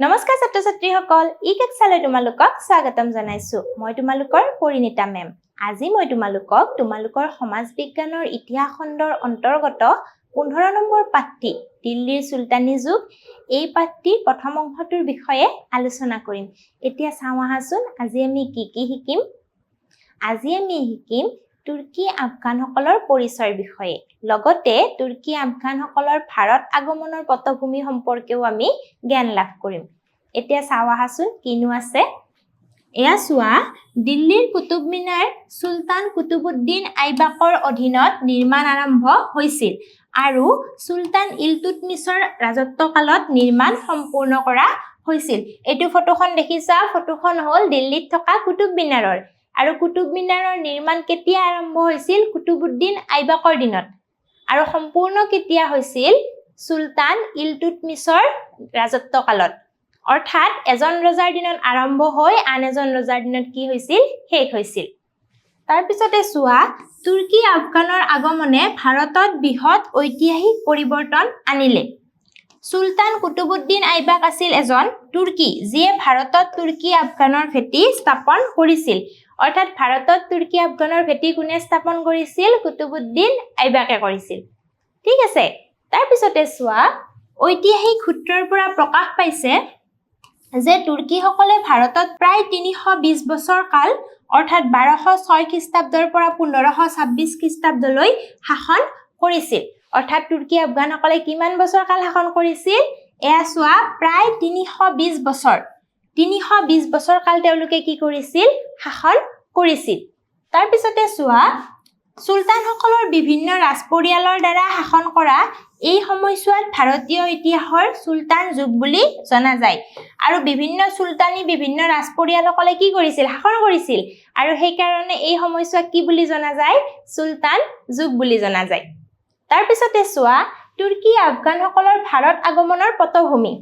নমস্কাৰ ছাত্ৰ ছাত্ৰীসকল ই কেকচালৈ তোমালোকক স্বাগতম জনাইছো। মই তোমালোকৰ পৰিণীতা মেম। আজি মই তোমালোকক তোমালোকৰ সমাজ বিজ্ঞানৰ ইতিহাস খণ্ডৰ অন্তৰ্গত পোন্ধৰ নম্বৰ পাঠটি দিল্লীৰ চুলতানী যুগ এই পাঠটিৰ প্ৰথম অংশটোৰ বিষয়ে আলোচনা কৰিম। এতিয়া চাওঁ আহাচোন আজি আমি কি কি শিকিম? আজি আমি শিকিম তুৰ্কী আফগানসকলৰ পৰিচয়ৰ বিষয়ে। লগতে তুৰ্কী আফগানসকলৰ ভাৰত আগমনৰ পটভূমি সম্পৰ্কেও আমি জ্ঞান লাভ কৰিম। এতিয়া চাওঁ আহাচোন কিনো আছে। এয়া চোৱা দিল্লীৰ কুতুব মিনাৰ চুলতান কুতুবুদ্দিন আইবাকৰ অধীনত নিৰ্মাণ আৰম্ভ হৈছিল আৰু চুলতান ইলটুটমিছৰ ৰাজত্বকালত নিৰ্মাণ সম্পূৰ্ণ কৰা হৈছিল। এইটো ফটোখন দেখিছা ফটোখন হ'ল দিল্লীত থকা কুতুব মিনাৰৰ। আৰু কুতুব মিনাৰৰ নিৰ্মাণ কেতিয়া আৰম্ভ হৈছিল? কুতুবুদ্দিন আইবাকৰ দিনত। আৰু সম্পূৰ্ণ কেতিয়া হৈছিল? চুলতান ইলটুটমিছৰ ৰাজত্বকালত অৰ্থাৎ এজন ৰজাৰ দিনত আৰম্ভ হৈ আন এজন ৰজাৰ দিনত কি হৈছিল? শেষ হৈছিল। তাৰপিছতে চোৱা তুৰ্কী আফগানৰ আগমনে ভাৰতত বৃহৎ ঐতিহাসিক পৰিৱৰ্তন আনিলে। চুলতান কুতুবুদ্দিন আইবাক আছিল এজন তুৰ্কী যিয়ে ভাৰতত তুৰ্কী আফগানৰ ভেটি স্থাপন কৰিছিল। অৰ্থাৎ ভাৰতত তুৰ্কী আফগানৰ ভেটি কোনে স্থাপন কৰিছিল? কুতুবুদ্দিন আইবাকে কৰিছিল। ঠিক আছে তাৰপিছতে চোৱা ঐতিহাসিক সূত্ৰৰ পৰা প্ৰকাশ পাইছে যে তুৰ্কীসকলে ভাৰতত প্ৰায় তিনিশ বিছ বছৰ কাল অৰ্থাৎ বাৰশ ছয় খ্ৰীষ্টাব্দৰ পৰা পোন্ধৰশ ছাব্বিছ খ্ৰীষ্টাব্দলৈ শাসন কৰিছিল। অৰ্থাৎ তুৰ্কী আফগানসকলে কিমান বছৰ কাল শাসন কৰিছিল? এয়া চোৱা প্ৰায় তিনিশ বিছ বছৰ। তিনিশ বিছ বছৰ কাল তেওঁলোকে কি কৰিছিল? শাসন কৰিছিল। তাৰপিছতে চোৱা চুলতানসকলৰ বিভিন্ন ৰাজ পৰিয়ালৰ দ্বাৰা শাসন কৰা এই সময়ছোৱাত ভাৰতীয় ইতিহাসৰ চুলতান যুগ বুলি জনা যায়। আৰু বিভিন্ন চুলতানী বিভিন্ন ৰাজ পৰিয়ালসকলে কি কৰিছিল? শাসন কৰিছিল। আৰু সেইকাৰণে এই সময়ছোৱাক কি বুলি জনা যায়? চুলতান যুগ বুলি জনা যায়। তাৰপিছতে চোৱা তুৰ্কী আফগানসকলৰ ভাৰত আগমনৰ পটভূমি।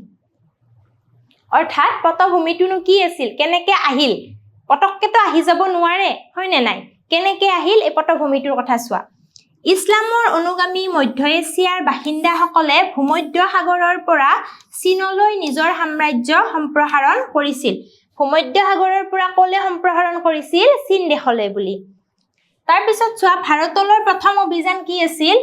অৰ্থাৎ পটভূমিটোনো কি আছিল? কেনেকে আহিল? পটককেতো আহি যাব নোৱাৰে হয়নে নাই? কেনেকে আহিল এই পটভূমিটোৰ কথা চোৱা? ইছলামৰ অনুগামী মধ্য এছিয়াৰ বাসিন্দাসকলে ভূমধ্য সাগৰৰ পৰা চীনলৈ নিজৰ সাম্ৰাজ্য সম্প্ৰসাৰণ কৰিছিল। ভূমধ্য সাগৰৰ পৰা ক'লে সম্প্ৰসাৰণ কৰিছিল? চীন দেশলৈ বুলি। তাৰপিছত চোৱা ভাৰতলৈ প্ৰথম অভিযান কি আছিল?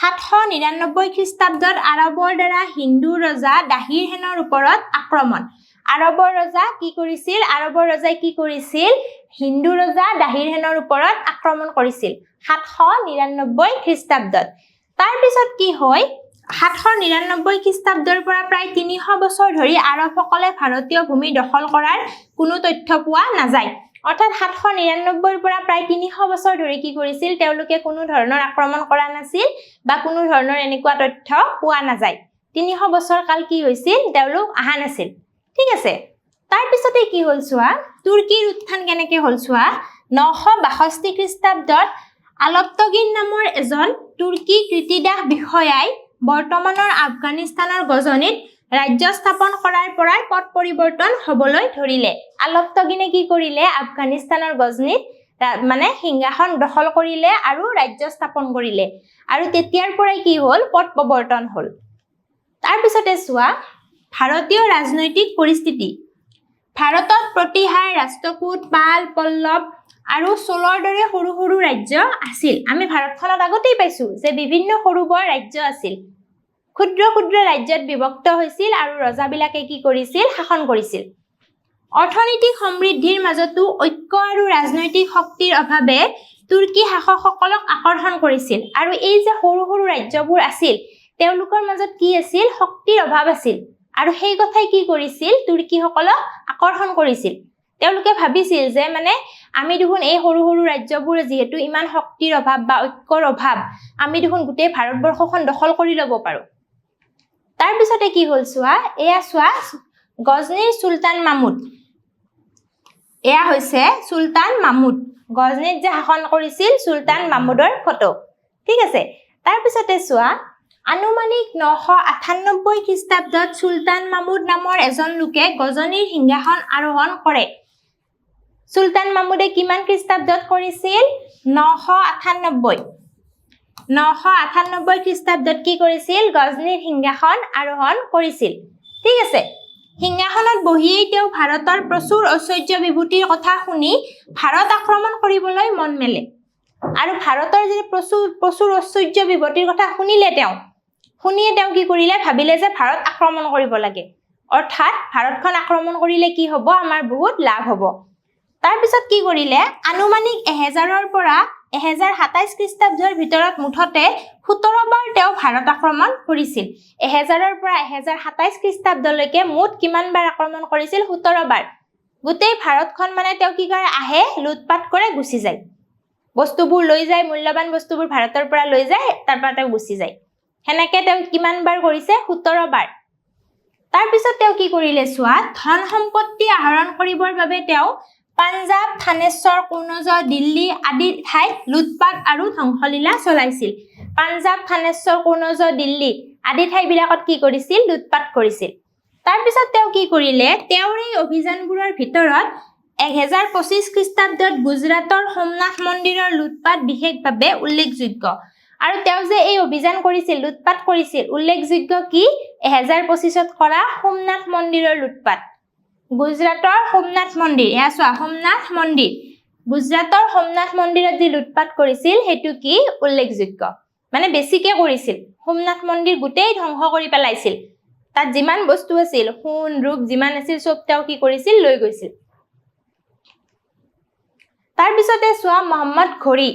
সাতশ নিৰান্নব্বৈ খ্ৰীষ্টাব্দত আৰৱৰ দ্বাৰা হিন্দু ৰজা দাহিৰ সেনৰ ওপৰত আক্ৰমণ। আৰৱৰ ৰজা কি কৰিছিল? আৰৱৰ ৰজাই কি কৰিছিল? হিন্দু ৰজা দাহিৰ সেনৰ ওপৰত আক্ৰমণ কৰিছিল সাতশ নিৰান্নব্বৈ খ্ৰীষ্টাব্দত। তাৰপিছত কি হয়? সাতশ নিৰান্নব্বৈ খ্ৰীষ্টাব্দৰ পৰা প্ৰায় তিনিশ বছৰ ধৰি আৰবসকলে ভাৰতীয় ভূমি দখল কৰাৰ কোনো তথ্য পোৱা নাযায়। অৰ্থাৎ সাতশ নিৰান্নব্বৈৰ পৰা প্ৰায় তিনিশ বছৰ ধৰি কি কৰিছিল? তেওঁলোকে কোনো ধৰণৰ আক্ৰমণ কৰা নাছিল বা কোনো ধৰণৰ এনেকুৱা তথ্য পোৱা নাযায়। তিনিশ বছৰ কাল কি হৈছিল? তেওঁলোক অহা নাছিল। ঠিক আছে। তাৰপিছতে কি হ'ল চোৱা? তুৰ্কীৰ উত্থান কেনেকে হ'ল চোৱা? নশ বাষষ্ঠি খ্ৰীষ্টাব্দত আলপ্তগিন নামৰ এজন তুৰ্কী কৃতিদাস বিষয়াই বৰ্তমানৰ আফগানিস্তানৰ গজনীত ৰাজ্য স্থাপন কৰাৰ পৰাই পথ পৰিৱৰ্তন হ'বলৈ ধৰিলে। আলপ্তগিনে কি কৰিলে? আফগানিস্তানৰ গজনীত মানে সিংহাসন দখল কৰিলে আৰু ৰাজ্য স্থাপন কৰিলে। আৰু তেতিয়াৰ পৰাই কি হ'ল? পথ প্ৰৱৰ্তন হ'ল। তাৰপিছতে চোৱা ভাৰতীয় ৰাজনৈতিক পৰিস্থিতি। ভাৰতত প্ৰতিহাৰ ৰাষ্ট্ৰকূট পাল পল্লৱ আৰু চোলৰ দৰে সৰু সৰু ৰাজ্য আছিল। আমি ভাৰতখনত আগতেই পাইছোঁ যে বিভিন্ন সৰু বৰ ৰাজ্য আছিল। ক্ষুদ্ৰ ক্ষুদ্ৰ ৰাজ্যত বিভক্ত হৈছিল আৰু ৰজাবিলাকে কি কৰিছিল? শাসন কৰিছিল। অৰ্থনৈতিক সমৃদ্ধিৰ মাজতো ঐক্য আৰু ৰাজনৈতিক শক্তিৰ অভাৱে তুৰ্কী শাসকসকলক আকৰ্ষণ কৰিছিল আৰু এই যে সৰু সৰু ৰাজ্যবোৰ আছিল তেওঁলোকৰ মাজত কি আছিল? শক্তিৰ অভাৱ আছিল। আৰু সেই কথাই কি কৰিছিল? তুৰ্কীসকলক আকৰ্ষণ কৰিছিল। তেওঁলোকে ভাবিছিল যে মানে আমি দেখোন এই সৰু সৰু ৰাজ্যবোৰ যিহেতু ইমান শক্তিৰ অভাৱ বা ঐক্যৰ অভাৱ আমি দেখোন গোটেই ভাৰতবৰ্ষখন দখল কৰি ল'ব পাৰোঁ। তাৰপিছতে কি হ'ল চোৱা? এয়া চোৱা গজনীৰ চুলতান মামুদ। এয়া হৈছে চুলতান মামুদ। গজনীত যে শাসন কৰিছিল চুলতান মামুদৰ ফটো। ঠিক আছে? তাৰপিছতে চোৱা আনুমানিক নশ আঠান্নব্বৈ খ্ৰীষ্টাব্দত চুলতান মামুদ নামৰ এজন লোকে গজনীৰ সিংহাসন আৰোহণ কৰে। চুলতান মামুদে কিমান খ্ৰীষ্টাব্দত কৰিছিল? নশ আঠান্নব্বৈ। নশ আঠান্নব্বৈ খ্ৰীষ্টাব্দত কি কৰিছিল? গজনীৰ সিংহাসন আৰোহণ কৰিছিল। ঠিক আছে। সিংহাসনত বহিয়েই তেওঁ ভাৰতৰ প্ৰচুৰ ঐশ্বৰ্য বিভূতিৰ কথা শুনি ভাৰত আক্ৰমণ কৰিবলৈ মন মেলে। আৰু ভাৰতৰ যদি প্ৰচুৰ প্ৰচুৰ ঐশ্বৰ্য বিভূতিৰ কথা শুনিলে তেওঁ। শুনিয়ে তেওঁ কি কৰিলে? ভাবিলে যে ভাৰত আক্ৰমণ কৰিব লাগে। অৰ্থাৎ ভাৰতখন আক্ৰমণ কৰিলে কি হ'ব? আমাৰ বহুত লাভ হ'ব। তাৰপিছত কি কৰিলে? আনুমানিক এহেজাৰৰ পৰা এহেজাৰ সাতাইছ খ্ৰীষ্টাব্দৰ ভিতৰত মুঠতে সোতৰবাৰ তেওঁ ভাৰত আক্ৰমণ কৰিছিল। এহেজাৰৰ পৰা এহেজাৰ সাতাইছ খ্ৰীষ্টাব্দলৈকে মুঠ কিমানবাৰ আক্ৰমণ কৰিছিল? সোতৰবাৰ। গোটেই ভাৰতখন মানে তেওঁ কি কৰে? আহে লুটপাট কৰে গুচি যায়। বস্তুবোৰ লৈ যায় মূল্যৱান বস্তুবোৰ ভাৰতৰ পৰা লৈ যায় তাৰ পৰা তেওঁ গুচি যায়। সেনেকে তেওঁ কিমানবাৰ কৰিছে? সোতৰবাৰ। তাৰপিছত তেওঁ কি কৰিলে? চোৱা ধন সম্পত্তি আহৰণ কৰিবৰ বাবে তেওঁ পাঞ্জাৱ থানেশ্বৰ কুৰ্ণজ দিল্লী আদি ঠাইত লুটপাট আৰু ধ্বংসলীলা চলাইছিল। পাঞ্জাৱ থানেশ্বৰ কুৰ্ণজ দিল্লী আদি ঠাইবিলাকত কি কৰিছিল? লুটপাট কৰিছিল। তাৰপিছত তেওঁ কি কৰিলে? তেওঁৰ এই অভিযানবোৰৰ ভিতৰত এহেজাৰ পঁচিছ খ্ৰীষ্টাব্দত গুজৰাটৰ সোমনাথ মন্দিৰৰ লুটপাট বিশেষভাৱে উল্লেখযোগ্য। আৰু তেওঁ যে এই অভিযান কৰিছিল লুটপাট কৰিছিল উল্লেখযোগ্য কি? এহেজাৰ পঁচিছত কৰা সোমনাথ মন্দিৰৰ লুটপাট। গুজৰাটৰ সোমনাথ মন্দিৰ এয়া চোৱা সোমনাথ মন্দিৰ। গুজৰাটৰ সোমনাথ মন্দিৰত যি লুটপাট কৰিছিল সেইটো কি? উল্লেখযোগ্য। মানে বেছিকে কৰিছিল। সোমনাথ মন্দিৰ গোটেই ধ্বংস কৰি পেলাইছিল। তাত যিমান বস্তু আছিল সোণ ৰূপ যিমান আছিল চব তেওঁ কি কৰিছিল? লৈ গৈছিল। তাৰপিছতে চোৱা মহম্মদ ঘড়ী।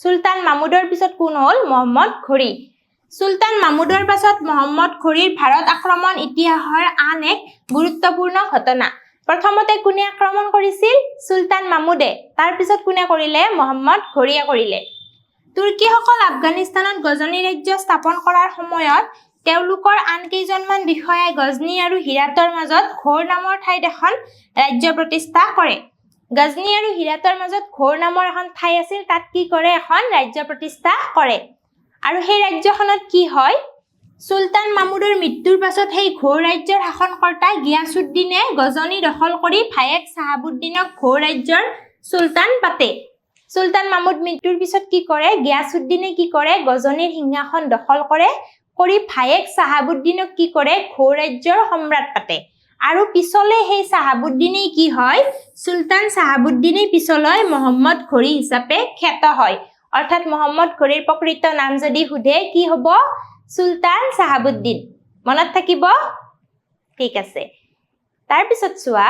চুলতান মামুদৰ পিছত কোন হ'ল? মহম্মদ ঘড়ী। চুলতান মামুদৰ পাছত মহম্মদ ঘড়ীৰ ভাৰত আক্ৰমণ ইতিহাসৰ আন এক গুৰুত্বপূৰ্ণ ঘটনা। প্ৰথমতে কোনে আক্ৰমণ কৰিছিল? চুলতান মামুদে তাৰপিছত কোনে কৰিলে? মহম্মদ ঘড়ীয়ে কৰিলে। তুৰ্কীসকল আফগানিস্তানত গজনী ৰাজ্য স্থাপন কৰাৰ সময়ত তেওঁলোকৰ আন কেইজনমান বিষয়াই গজনী আৰু হিৰাটৰ মাজত ঘোৰ নামৰ ঠাইত এখন ৰাজ্য প্ৰতিষ্ঠা কৰে। গজনী আৰু হিৰাটৰ মাজত ঘোৰ নামৰ এখন ঠাই আছিল তাত কি কৰে? এখন ৰাজ্য প্ৰতিষ্ঠা কৰে। আৰু সেই ৰাজ্যখনত কি হয়? চুলতান মামুদৰ মৃত্যুৰ পাছত সেই ঘোৰ ৰাজ্যৰ শাসনকৰ্তা গিয়াছুদ্দিনে গজনী দখল কৰি ভায়েক চাহাবুদ্দিনক ঘোৰ ৰাজ্যৰ চুলতান পাতে। চুলতান মামুদ মৃত্যুৰ পিছত কি কৰে? গিয়াছুদ্দিনে কি কৰে? গজনীৰ সিংহাসন দখল কৰে। কৰি ভায়েক চাহাবুদ্দিনক কি কৰে? ঘোৰ ৰাজ্যৰ সম্ৰাট পাতে। আৰু পিছলে সেই চাহাবুদ্দিনেই কি হয়? চুলতান চাহাবুদ্দিনেই পিছলৈ মহম্মদ ঘড়ী হিচাপে খ্যাত হয়। অৰ্থাৎ মহম্মদ ঘড়ীৰ প্ৰকৃত নাম যদি সোধে কি হ'ব? চুলতান চাহাবুদ্দিন। মনত থাকিব? ঠিক আছে। তাৰপিছত চোৱা।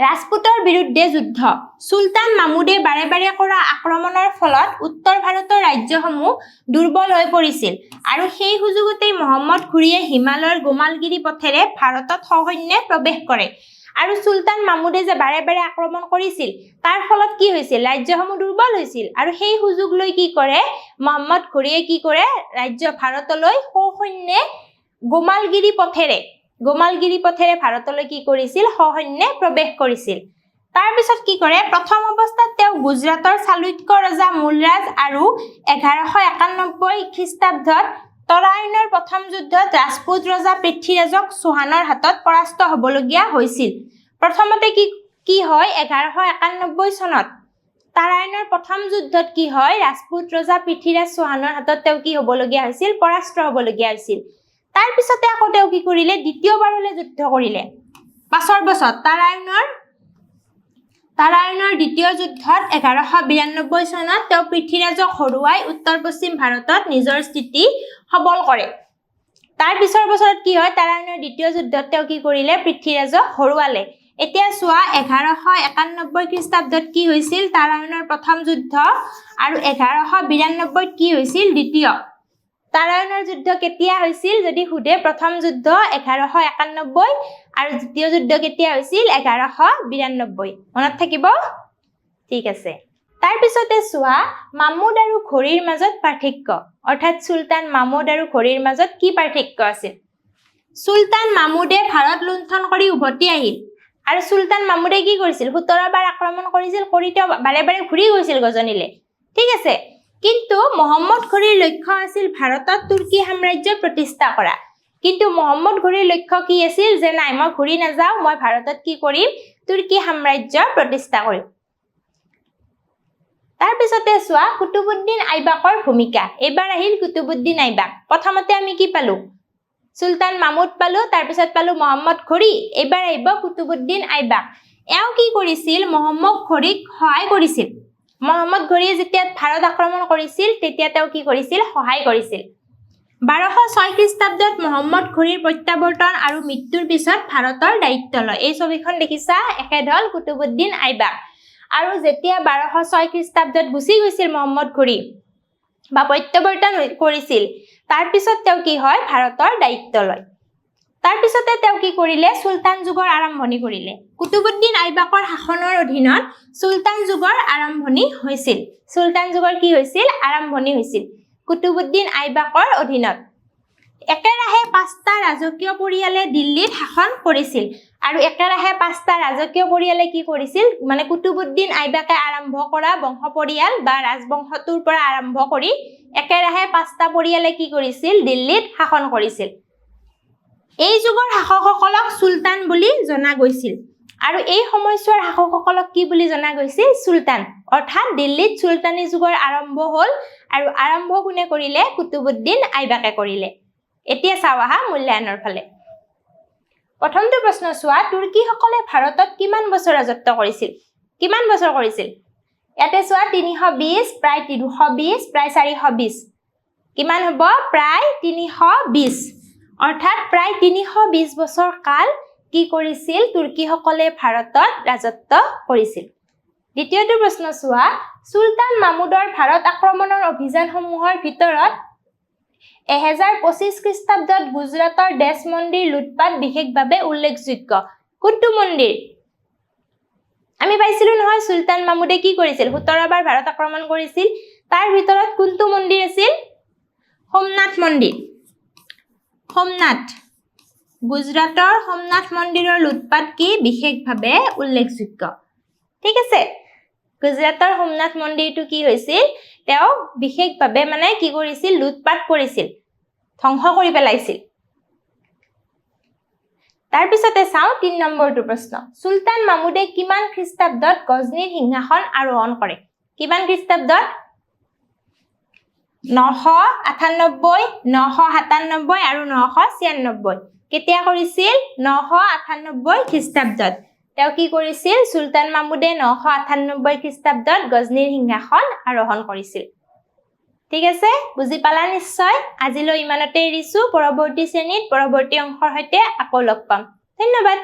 ৰাজপুতৰ বিৰুদ্ধে যুদ্ধ। চুলতান মামুদে বাৰে বাৰে কৰা আক্ৰমণৰ ফলত উত্তৰ ভাৰতৰ ৰাজ্যসমূহ দুৰ্বল হৈ পৰিছিল আৰু সেই সুযোগতেই মহম্মদ ঘুৰিয়ে হিমালয়ৰ গোমালগিৰি পথেৰে ভাৰতত সসৈন্যে প্ৰৱেশ কৰে। আৰু চুলতান মামুদে যে বাৰে বাৰে আক্ৰমণ কৰিছিল, তাৰ ফলত কি হৈছিল? ৰাজ্যসমূহ দুৰ্বল হৈছিল। আৰু সেই সুযোগ লৈ কি কৰে? মহম্মদ ঘুৰিয়ে কি কৰে? ৰাজ্য ভাৰতলৈ সসৈন্যে গোমালগিৰি পথেৰে গোমালগিৰি পথেৰে ভাৰতলৈ কি কৰিছিল? সসৈন্যে প্ৰৱেশ কৰিছিল। তাৰপিছত কি কৰে? প্ৰথম অৱস্থাত তেওঁ গুজৰাটৰ চালুক্য ৰজা মূলৰাজ আৰু এঘাৰশ একানব্বৈ খ্ৰীষ্টাব্দত তৰায়ণৰ প্ৰথম যুদ্ধত ৰাজপুত ৰজা পৃথ্বীৰাজক চৌহানৰ হাতত পৰাস্ত হ'বলগীয়া হৈছিল। প্ৰথমতে কি কি হয়? এঘাৰশ একানব্বৈ চনত। তাৰায়ণৰ প্ৰথম যুদ্ধত কি হয়? ৰাজপুত ৰজা পৃথ্বীৰাজ চৌহানৰ হাতত তেওঁ কি হ'বলগীয়া হৈছিল? পৰাস্ত হ'বলগীয়া হৈছিল। তাৰপিছতে আকৌ তেওঁ কি কৰিলে? দ্বিতীয়বাৰলৈ যুদ্ধ কৰিলে। পাছৰ বছৰ তাৰায়ণৰ তাৰায়ণৰ দ্বিতীয় যুদ্ধত এঘাৰশ বিৰান্নব্বৈ চনত তেওঁ পৃথ্বীৰাজক হৰুৱাই উত্তৰ পশ্চিম ভাৰতত নিজৰ স্থিতি সবল কৰে। তাৰ পিছৰ বছৰত কি হয় তাৰায়ণৰ দ্বিতীয় যুদ্ধত তেওঁ কি কৰিলে পৃথ্বীৰাজক হৰুৱালে। এতিয়া চোৱা এঘাৰশ একানব্বৈ খ্ৰীষ্টাব্দত কি হৈছিল তাৰায়ণৰ প্ৰথম যুদ্ধ আৰু এঘাৰশ বিৰান্নব্বৈত কি হৈছিল দ্বিতীয়। তাৰায়ণৰ যুদ্ধ কেতিয়া হৈছিল যদি সোধে প্ৰথম যুদ্ধ এঘাৰশ একানব্বৈ আৰু দ্বিতীয় যুদ্ধ কেতিয়া হৈছিল? এঘাৰশ বিৰান্নব্বৈ। মনত থাকিব? ঠিক আছে। তাৰপিছতে চোৱা মামুদ আৰু ঘড়ীৰ মাজত পাৰ্থক্য। অৰ্থাৎ চুলতান মামুদ আৰু ঘড়ীৰ মাজত কি পাৰ্থক্য আছিল? চুলতান মামুদে ভাৰত লুণ্ঠন কৰি উভতি আহিল। আৰু চুলতান মামুদে কি কৰিছিল? সোতৰবাৰ আক্ৰমণ কৰিছিল কৰি তেওঁ বাৰে বাৰে ঘূৰি গৈছিল গজনীলে। ঠিক আছে। কিন্তু মহম্মদ ঘড়ীৰ লক্ষ্য আছিল ভাৰতত তুৰ্কী সাম্ৰাজ্য প্ৰতিষ্ঠা কৰা। কিন্তু মহম্মদ ঘড়ীৰ লক্ষ্য কি আছিল যে, নাই, মই ঘূৰি নাযাওঁ, মই ভাৰতত কি কৰিম? তুৰ্কী সাম্ৰাজ্য প্ৰতিষ্ঠা কৰিম। তাৰপিছতে চোৱা, কুতুবুদ্দিন আইবাকৰ ভূমিকা। এইবাৰ আহিল কুতুবুদ্দিন আইবাক। প্ৰথমতে আমি কি পালো? চুলতান মামুদ পালো তাৰপিছত পালো মহম্মদ ঘড়ী। এইবাৰ আহিব কুতুবুদ্দিন আইবাক। এওঁ কি কৰিছিল? মহম্মদ ঘড়ীক সহায় কৰিছিল। মহম্মদ ঘড়ীয়ে যেতিয়া ভাৰত আক্ৰমণ কৰিছিল তেতিয়া তেওঁ কি কৰিছিল? সহায় কৰিছিল। বাৰশ ছয় খ্ৰীষ্টাব্দত মহম্মদ ঘড়ীৰ প্ৰত্যাৱৰ্তন আৰু মৃত্যুৰ পিছত ভাৰতৰ দায়িত্ব লয়। এই ছবিখন দেখিছা? হ'ল কুতুবুদ্দিন আইবাক আৰু যেতিয়া বাৰশ ছয় খ্ৰীষ্টাব্দত গুচি গৈছিল মহম্মদ ঘড়ী বা প্ৰত্যাৱৰ্তন কৰিছিল তাৰপিছত তেওঁ কি হয়? ভাৰতৰ দায়িত্ব লয়। তাৰপিছতে তেওঁ কি কৰিলে? চুলতান যুগৰ আৰম্ভণি কৰিলে। কুতুবুদ্দিন আইবাকৰ শাসনৰ অধীনত চুলতান যুগৰ আৰম্ভণি হৈছিল। চুলতান যুগৰ কি হৈছিল? আৰম্ভণি হৈছিল। কুতুবুদ্দিন আইবাকৰ অধীনত। একেৰাহে পাঁচটা ৰাজকীয় পৰিয়ালে দিল্লীত শাসন কৰিছিল। আৰু একেৰাহে পাঁচটা ৰাজকীয় পৰিয়ালে কি কৰিছিল? মানে কুতুবুদ্দিন আইবাকে আৰম্ভ কৰা বংশ পৰিয়াল বা ৰাজবংশটোৰ পৰা আৰম্ভ কৰি একেৰাহে পাঁচটা পৰিয়ালে কি কৰিছিল? দিল্লীত শাসন কৰিছিল। এই যুগৰ শাসকসকলক চুলতান বুলি জনা গৈছিল। আৰু এই সময়ছোৱাৰ শাসকসকলক কি বুলি জনা গৈছিল? চুলতান। অৰ্থাৎ দিল্লীত চুলতানী যুগৰ আৰম্ভ হ'ল আৰু আৰম্ভ কোনে কৰিলে? কুতুবুদ্দিন আইবাকে কৰিলে। এতিয়া চাওঁ আহা মূল্যায়নৰ ফালে। প্ৰথমটো প্ৰশ্ন চোৱা তুৰ্কীসকলে ভাৰতত কিমান বছৰ ৰাজত্ব কৰিছিল? কিমান বছৰ কৰিছিল? ইয়াতে চোৱা তিনিশ বিছ প্ৰায় দুশ বিছ প্ৰায় চাৰিশ বিছ কিমান হ'ব? প্ৰায় তিনিশ বিছ অৰ্থাৎ প্ৰায় তিনিশ বিছ বছৰ কাল কি কৰিছিল? তুৰ্কীসকলে ভাৰতত ৰাজত্ব কৰিছিল। দ্বিতীয়টো প্ৰশ্ন চোৱা। চুলতান মামুদৰ ভাৰত আক্ৰমণৰ অভিযানসমূহৰ ভিতৰত এহেজাৰ পঁচিছ খ্ৰীষ্টাব্দত গুজৰাটৰ দেশ মন্দিৰ লুটপাত বিশেষভাৱে উল্লেখযোগ্য। কোনটো মন্দিৰ? আমি পাইছিলো নহয় চুলতান মামুদে কি কৰিছিল? সোতৰবাৰ ভাৰত আক্ৰমণ কৰিছিল। তাৰ ভিতৰত কোনটো মন্দিৰ আছিল? সোমনাথ মন্দিৰ। সোমনাথ। গুজৰাটৰ সোমনাথ মন্দিৰৰ লুটপাত কি বিশেষভাৱে উল্লেখযোগ্য? ঠিক আছে। গুজৰাটৰ সোমনাথ মন্দিৰটো কি হৈছিল? তেওঁ বিশেষভাৱে মানে কি কৰিছিল? লুটপাত কৰিছিল। ধ্বংস কৰি পেলাইছিল। তাৰপিছতে চাওঁ তিনি নম্বৰটো প্ৰশ্ন। চুলতান মামুদে কিমান খ্ৰীষ্টাব্দত গজনীৰ সিংহাসন আৰোহণ কৰে? কিমান খ্ৰীষ্টাব্দত? নশ আঠান্নব্বৈ নশ সাতান্নব্বৈ আৰু নশ ছিয়ান্নব্বৈ। কেতিয়া কৰিছিল? নশ আঠান্নব্বৈ খ্ৰীষ্টাব্দত। তেওঁ কি কৰিছিল? চুলতান মামুদে নশ আঠান্নব্বৈ খ্ৰীষ্টাব্দত গজনীৰ সিংহাসন আৰোহণ কৰিছিল। ঠিক আছে? বুজি পালা নিশ্চয়? আজিলৈ ইমানতে এৰিছো। পৰৱৰ্তী শ্ৰেণীত পৰৱৰ্তী অংশৰ সৈতে আকৌ লগ পাম। ধন্যবাদ।